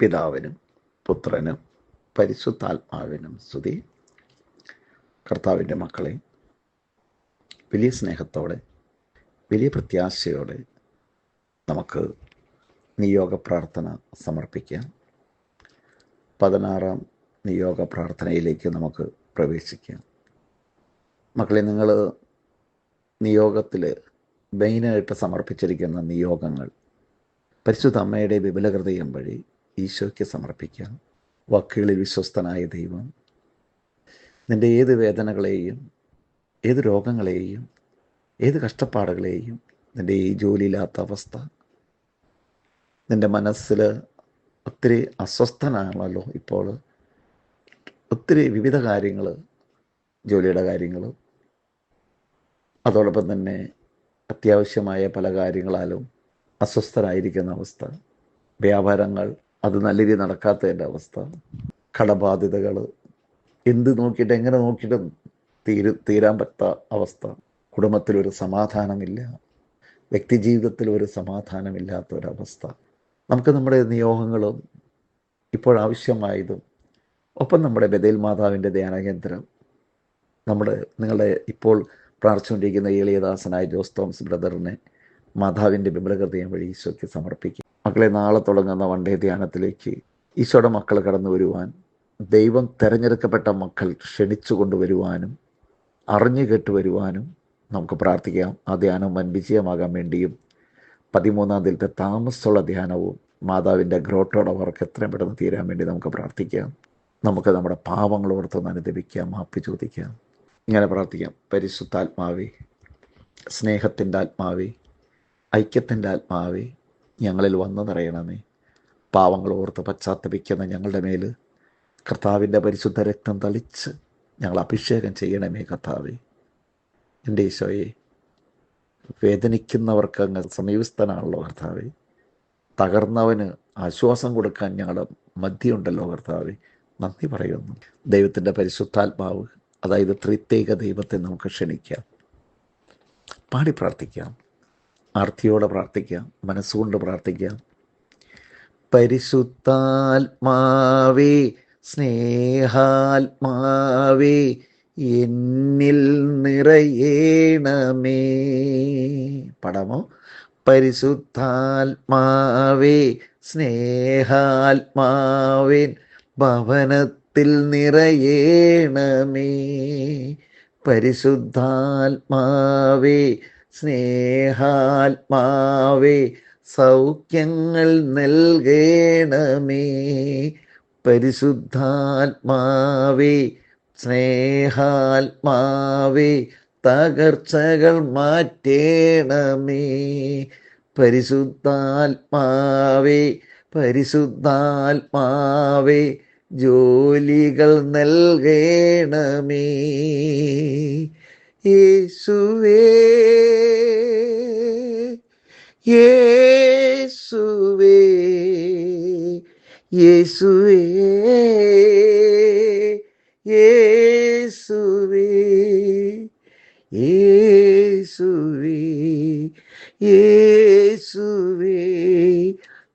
പിതാവിനും പുത്രനും പരിശുദ്ധാത്മാവിനും സ്തുതി. കർത്താവിന്റെ മക്കളെ വലിയ സ്നേഹത്തോടെ വലിയ പ്രത്യാശയോടെ നമുക്ക് നിയോഗ പ്രാർത്ഥന സമർപ്പിക്കാം. പതിനാറാം നിയോഗ പ്രാർത്ഥനയിലേക്ക് നമുക്ക് പ്രവേശിക്കാം. മക്കളെ നിങ്ങൾ നിയോഗത്തിൽ മെയിനായിട്ട് സമർപ്പിച്ചിരിക്കുന്ന നിയോഗങ്ങൾ പരിശുദ്ധ അമ്മയുടെ വിപുലകൃതയും വഴി ഈശോയ്ക്ക് സമർപ്പിക്കാം. വാക്കുകളിൽ വിശ്വസ്തനായ ദൈവം നിന്റെ ഏത് വേദനകളെയും ഏത് രോഗങ്ങളെയും ഏത് കഷ്ടപ്പാടുകളെയും നിന്റെ ഈ ജോലിയില്ലാത്ത അവസ്ഥ നിന്റെ മനസ്സിൽ ഒത്തിരി അസ്വസ്ഥനാണല്ലോ ഇപ്പോൾ. ഒത്തിരി വിവിധ കാര്യങ്ങൾ ജോലിയുടെ കാര്യങ്ങൾ. അതോടൊപ്പം തന്നെ അത്യാവശ്യമായ പല കാര്യങ്ങളാലും അസ്വസ്ഥരായിരിക്കുന്ന അവസ്ഥ. വ്യാപാരങ്ങൾ അത് നല്ല രീതിയിൽ നടക്കാത്തതിന്റെ അവസ്ഥ. കടബാധ്യതകൾ എന്ത് നോക്കിയിട്ട് എങ്ങനെ നോക്കിയിട്ടും തീരു തീരാൻ പറ്റാത്ത അവസ്ഥ. കുടുംബത്തിലൊരു സമാധാനമില്ല. വ്യക്തി ജീവിതത്തിൽ ഒരു സമാധാനമില്ലാത്ത ഒരവസ്ഥ നമുക്ക് നമ്മുടെ നിയോഗങ്ങളും ഇപ്പോഴാവശ്യമായതും ഒപ്പം നമ്മുടെ ബദൽ മാതാവിന്റെ ധ്യാനകേന്ദ്രം നമ്മുടെ നിങ്ങളുടെ ഇപ്പോൾ പ്രാർത്ഥിച്ചുകൊണ്ടിരിക്കുന്ന ഏളിയദാസനായ ജോസ് തോമസ് ബ്രദറിനെ മാതാവിന്റെ വിമലകൃതയം വഴി ഈശോയ്ക്ക് സമർപ്പിക്കും മക്കളെ നാളെ തുടങ്ങുന്ന വണ്ടേ ധ്യാനത്തിലേക്ക് ഈശോയുടെ മക്കൾ കടന്നു വരുവാൻ ദൈവം തിരഞ്ഞെടുക്കപ്പെട്ട മക്കൾ ക്ഷണിച്ചു കൊണ്ടുവരുവാനും അറിഞ്ഞു കേട്ട് വരുവാനും നമുക്ക് പ്രാർത്ഥിക്കാം. ആ ധ്യാനം വൻ വിജയമാകാൻ വേണ്ടിയും പതിമൂന്നാം തീയതിയിലത്തെ താമസമുള്ള ധ്യാനവും മാതാവിന്റെ ഗ്രോട്ടോടെ വർക്ക് എത്രയും പെട്ടെന്ന് തീരാൻ വേണ്ടി നമുക്ക് പ്രാർത്ഥിക്കാം. നമുക്ക് നമ്മുടെ പാവങ്ങൾ ഓർത്തൊന്ന് അനുദപിക്കാം മാപ്പി ചോദിക്കാം. ഇങ്ങനെ പ്രാർത്ഥിക്കാം. പരിശുദ്ധാത്മാവേ സ്നേഹത്തിന്റെ ആത്മാവേ ഐക്യത്തിന്റെ ആത്മാവേ ഞങ്ങളിൽ വന്നു നിറയണമേ പാവങ്ങൾ ഓർത്ത് പശ്ചാത്തപിക്കുന്ന ഞങ്ങളുടെ മേൽ കർത്താവിന്റെ പരിശുദ്ധ രക്തം തളിച്ച് ഞങ്ങൾ അഭിഷേകം ചെയ്യണമേ കർത്താവേ. എന്റെ ഈശോയെ വേദനിക്കുന്നവർക്ക് അങ്ങ് സമീപസ്ഥനാണല്ലോ കർത്താവേ. തകർന്നവന് ആശ്വാസം കൊടുക്കാൻ ഞങ്ങളുടെ മധ്യമുണ്ടല്ലോ കർത്താവെ. നന്ദി പറയുന്നു. ദൈവത്തിന്റെ പരിശുദ്ധാത്മാവ് അതായത് ത്രിത്യേക ദൈവത്തെ നമുക്ക് ക്ഷണിക്കാം. പാടി പ്രാർത്ഥിക്കാം. ആർത്തിയോടെ പ്രാർത്ഥിക്കുക മനസ്സുകൊണ്ട് പ്രാർത്ഥിക്കുക. പരിശുദ്ധാത്മാവേ സ്നേഹാത്മാവേ എന്നിൽ നിറയേണമേ. പടമോ? പരിശുദ്ധാത്മാവേ സ്നേഹാത്മാവേൻ ഭവനത്തിൽ നിറയേണമേ. പരിശുദ്ധാത്മാവേ സ്നേഹാത്മാവേ സൗഖ്യങ്ങൾ നൽകേണമേ. പരിശുദ്ധാത്മാവേ സ്നേഹാത്മാവേ തകർച്ചകൾ മാറ്റേണമേ. പരിശുദ്ധാത്മാവേ പരിശുദ്ധാത്മാവേ ജോലികൾ നൽകേണമേ. യേശുവേ യേശുവേ യേശുവേ യേശുവേ യേശുവേ യേശുവേ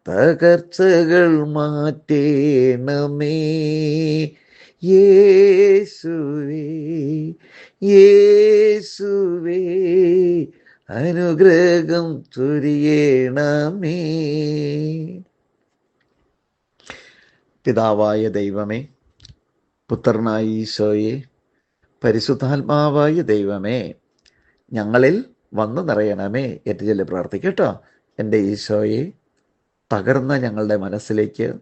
തകർച്ചകൾ മാറ്റേണമേ യേശുവേ യേശുവേ അനുഗ്രഹം ചൊരിയണമേ. പിതാവായ ദൈവമേ പുത്രനായ ഈശോയെ പരിശുദ്ധാത്മാവായ ദൈവമേ ഞങ്ങളിൽ വന്നു നിറയണമേ ഏറ്റു ചൊല്ലി പ്രാർത്ഥിക്കട്ടോ. എന്റെ ഈശോയെ തകർന്ന ഞങ്ങളുടെ മനസ്സിലേക്ക്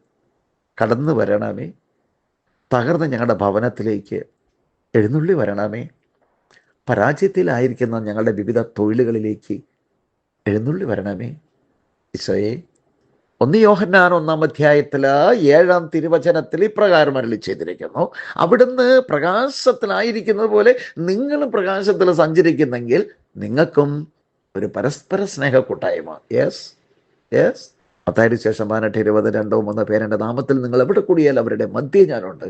കടന്നു വരണമേ. തകർന്ന ഞങ്ങളുടെ ഭവനത്തിലേക്ക് എഴുന്നള്ളി വരണമേ. പരാജയത്തിലായിരിക്കുന്ന ഞങ്ങളുടെ വിവിധ തൊഴിലുകളിലേക്ക് എഴുന്നള്ളി വരണമേ. ഈശോയെ ഒന്ന് യോഹന്നാൻ ഒന്നാം അധ്യായത്തിൽ ഏഴാം തിരുവചനത്തിൽ ഇപ്രകാരം അരളി ചെയ്തിരിക്കുന്നു. അവിടുന്ന് പ്രകാശത്തിലായിരിക്കുന്നത് പോലെ നിങ്ങളും പ്രകാശത്തിൽ സഞ്ചരിക്കുന്നെങ്കിൽ നിങ്ങൾക്കും ഒരു പരസ്പര സ്നേഹ കൂട്ടായ്മ യെസ് യെസ് അതായത് ശേഷം പതിനെട്ട് ഇരുപത് രണ്ടോ മൂന്നോ പേരെ നാമത്തിൽ നിങ്ങൾ എവിടെ കൂടിയാൽ അവരുടെ മധ്യേ ഞാനുണ്ട്.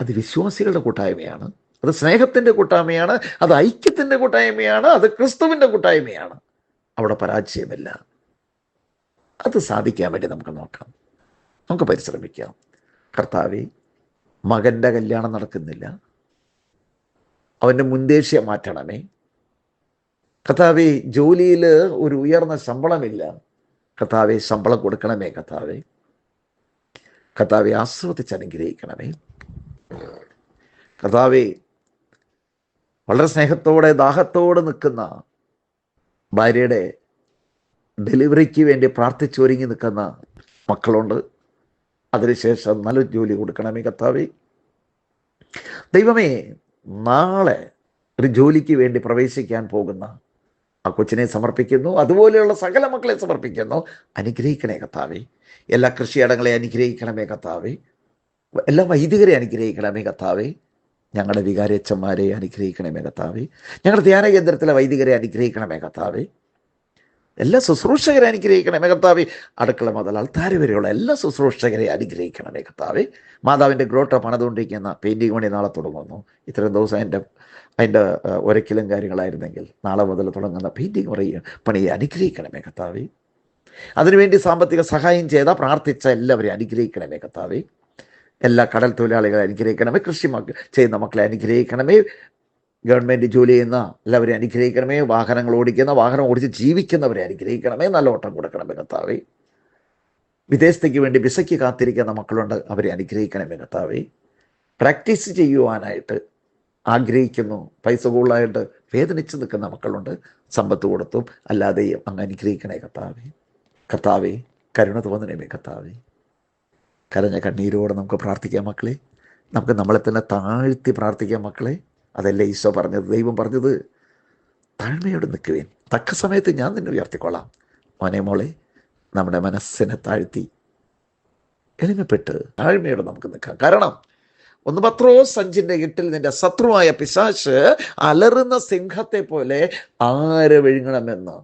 അത് വിശ്വാസികളുടെ കൂട്ടായ്മയാണ്. അത് സ്നേഹത്തിന്റെ കൂട്ടായ്മയാണ് അത് ഐക്യത്തിന്റെ കൂട്ടായ്മയാണ് അത് ക്രിസ്തുവിന്റെ കൂട്ടായ്മയാണ്. അവിടെ പരാജയമില്ല. അത് സാധിക്കാൻ വേണ്ടി നമുക്ക് നോക്കാം. നമുക്ക് പരിശ്രമിക്കാം. കർത്താവെ മകന്റെ കല്യാണം നടക്കുന്നില്ല. അവന്റെ മുൻദേശിയ മാറ്റണമേ. കർത്താവെ ജോലിയിൽ ഒരു ഉയർന്ന ശമ്പളമില്ല. കർത്താവെ ശമ്പളം കൊടുക്കണമേ കർത്താവെ. കർത്താവെ ആസ്വദിച്ച് അനുഗ്രഹിക്കണമേ. കർത്താവെ വളരെ സ്നേഹത്തോടെ ദാഹത്തോടെ നിൽക്കുന്ന ഭാര്യയുടെ ഡെലിവറിക്ക് വേണ്ടി പ്രാർത്ഥിച്ചൊരുങ്ങി നിൽക്കുന്ന മക്കളുണ്ട്. അതിനുശേഷം നല്ല ജോലി കൊടുക്കണമേ കർത്താവേ. ദൈവമേ നാളെ ഒരു ജോലിക്ക് വേണ്ടി പ്രവേശിക്കാൻ പോകുന്ന ആ കൊച്ചിനെ സമർപ്പിക്കുന്നു. അതുപോലെയുള്ള സകല മക്കളെ സമർപ്പിക്കുന്നു. അനുഗ്രഹിക്കണേ കത്താവേ എല്ലാ കൃഷിയിടങ്ങളെ അനുഗ്രഹിക്കണമേ കത്താവേ എല്ലാ വൈദികരെ അനുഗ്രഹിക്കണമേ കർത്താവെ. ഞങ്ങളുടെ വികാരച്ചന്മാരെ അനുഗ്രഹിക്കണമേ കത്താവേ ഞങ്ങളുടെ ധ്യാന കേന്ദ്രത്തിലെ വൈദികരെ അനുഗ്രഹിക്കണമേ കത്താവേ എല്ലാ ശുശ്രൂഷകരെ അനുഗ്രഹിക്കണമേ കർത്താവെ. അടുക്കള മുതൽ അൾത്താര വരെയുള്ള എല്ലാ ശുശ്രൂഷകരെ അനുഗ്രഹിക്കണമേ കർത്താവെ. മാതാവിന്റെ ഗ്രോട്ട പണിതുകൊണ്ടിരിക്കുന്ന പെയിന്റിങ് പണി നാളെ തുടങ്ങുന്നു. ഇത്രയും ദിവസം എന്റെ അതിന്റെ ഒരക്കിലും കാര്യങ്ങളായിരുന്നെങ്കിൽ നാളെ മുതൽ തുടങ്ങുന്ന പെയിന്റിങ് പറയുക പണിയെ അനുഗ്രഹിക്കണമേ കർത്താവെ. അതിനുവേണ്ടി സാമ്പത്തിക സഹായം ചെയ്ത പ്രാർത്ഥിച്ച എല്ലാവരെയും അനുഗ്രഹിക്കണമേ കർത്താവെ. എല്ലാ കടൽ തൊഴിലാളികളെ അനുഗ്രഹിക്കണമേ കൃഷി മക്ക ചെയ്യുന്ന മക്കളെ അനുഗ്രഹിക്കണമേ ഗവൺമെന്റ് ജോലി ചെയ്യുന്ന എല്ലാവരെയും അനുഗ്രഹിക്കണമേ വാഹനങ്ങൾ ഓടിക്കുന്ന വാഹനം ഓടിച്ച് ജീവിക്കുന്നവരെ അനുഗ്രഹിക്കണമേ നല്ല ഓട്ടം കൊടുക്കണമേ കർത്താവേ. വിദേശത്തേക്ക് വേണ്ടി വിസയ്ക്ക് കാത്തിരിക്കുന്ന മക്കളുണ്ട് അവരെ അനുഗ്രഹിക്കണമേ കർത്താവേ. പ്രാക്ടീസ് ചെയ്യുവാനായിട്ട് ആഗ്രഹിക്കുന്നു പൈസ കൂടുതലായിട്ട് വേദനിച്ച് നിൽക്കുന്ന മക്കളുണ്ട് സമ്പത്ത് കൊടുത്തും അല്ലാതെയും അങ്ങ് അനുഗ്രഹിക്കണേ കർത്താവേ. കർത്താവേ കരുണ തോന്നണമേ കർത്താവേ. കരഞ്ഞ കണ്ണീരോടെ നമുക്ക് പ്രാർത്ഥിക്കാം മക്കളെ. നമുക്ക് നമ്മളെ തന്നെ താഴ്ത്തി പ്രാർത്ഥിക്കാം മക്കളെ. അതല്ലേ ഈശോ പറഞ്ഞത്? ദൈവം പറഞ്ഞത് താഴ്മയോടെ നിൽക്കുവേൻ. തക്ക സമയത്ത് ഞാൻ നിന്നെ ഉയർത്തിക്കൊള്ളാം. മോനെ മോളെ നമ്മുടെ മനസ്സിനെ താഴ്ത്തി എളിമപ്പെട്ട് താഴ്മയോടെ നമുക്ക് നിൽക്കാം. കാരണം ഒന്ന് പത്രോ സഞ്ചിന്റെ ഇട്ടിൽ നിന്റെ ശത്രുവായ പിശാശ് അലറുന്ന സിംഹത്തെ പോലെ ആരെ വിഴുങ്ങണമെന്ന്?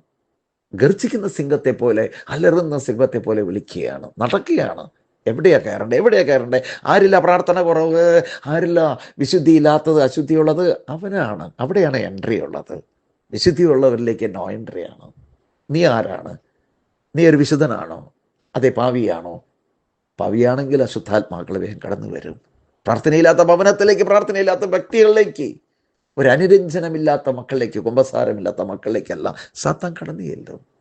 ഗർജിക്കുന്ന സിംഹത്തെ പോലെ അലറുന്ന സിംഹത്തെ പോലെ വിളിക്കുകയാണ് നടക്കുകയാണ്. എവിടെയാ കയറണ്ടേ? എവിടെയാ കയറണ്ടേ? ആരില്ല പ്രാർത്ഥന കുറവ്? ആരില്ല വിശുദ്ധിയില്ലാത്തത് അശുദ്ധിയുള്ളത്? അവനാണ്. അവിടെയാണ് എൻട്രി ഉള്ളത്. വിശുദ്ധിയുള്ളവരിലേക്ക് നോ എൻട്രി ആണ്. നീ ആരാണ്? നീ ഒരു വിശുദ്ധനാണോ? അതെ പാവിയാണോ? പാവിയാണെങ്കിൽ അശുദ്ധാത്മാക്കൾ വേഗം കടന്നു വരും. പ്രാർത്ഥനയില്ലാത്ത ഭവനത്തിലേക്ക് പ്രാർത്ഥനയില്ലാത്ത വ്യക്തികളിലേക്ക് ഒരു അനുരഞ്ജനമില്ലാത്ത മക്കളിലേക്ക് കുമ്പസാരമില്ലാത്ത മക്കളിലേക്കല്ല. സത്തം കടന്നു ചെല്ലും.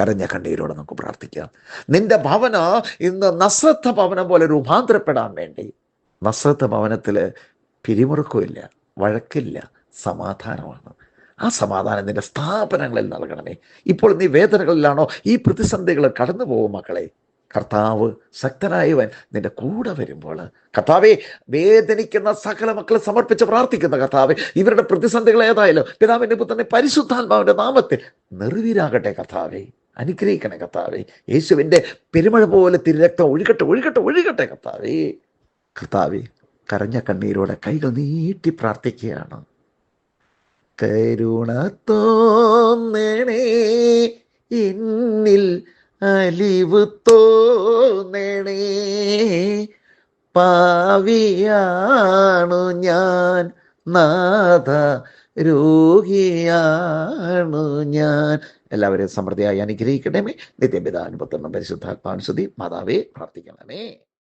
കരഞ്ഞ കണ്ണീരോടെ നമുക്ക് പ്രാർത്ഥിക്കാം. നിന്റെ ഭവന ഇന്ന് നസ്രത്ത ഭവനം പോലെ രൂപാന്തരപ്പെടാൻ വേണ്ടി. നസ്രത്ത ഭവനത്തിൽ പിരിമുറുക്കമില്ല വഴക്കില്ല സമാധാനമാണ്. ആ സമാധാനം നിന്റെ സ്ഥാപനങ്ങളിൽ നൽകണമേ. ഇപ്പോൾ നീ വേദനകളിലാണോ ഈ പ്രതിസന്ധികൾ കടന്നു പോകും മക്കളെ. കർത്താവ് ശക്തനായവൻ നിന്റെ കൂടെ വരുമ്പോൾ. കർത്താവെ വേദനിക്കുന്ന സകല മക്കളെ സമർപ്പിച്ച് പ്രാർത്ഥിക്കുന്ന കർത്താവ് ഇവരുടെ പ്രതിസന്ധികൾ ഏതായാലും പിതാവിന്റെ പുത്രനെ പരിശുദ്ധാത്മാവിന്റെ നാമത്തിൽ നിർവീരാകട്ടെ കർത്താവെ. അനുഗ്രഹിക്കണേ കർത്താവെ. യേശുവിന്റെ പെരുമഴ പോലെ തിരുരക്തം ഒഴുകട്ടെ ഒഴുകട്ടെ ഒഴുകട്ടെ കർത്താവേ. കർത്താവെ കരഞ്ഞ കണ്ണീരോടെ കൈകൾ നീട്ടി പ്രാർത്ഥിക്കുകയാണ്. കരുണ തോന്നണേ അലിവ് തോന്നണേ. പാവിയാണു ഞാൻ നാഥ രോഗിയാണു ഞാൻ. എല്ലാവരെയും സമൃദ്ധിയായി അനുഗ്രഹിക്കണമേ. നിത്യപിതാനുപത്രണം പരിശുദ്ധാത്മാനുസതി മാതാവേ പ്രാർത്ഥിക്കണമേ.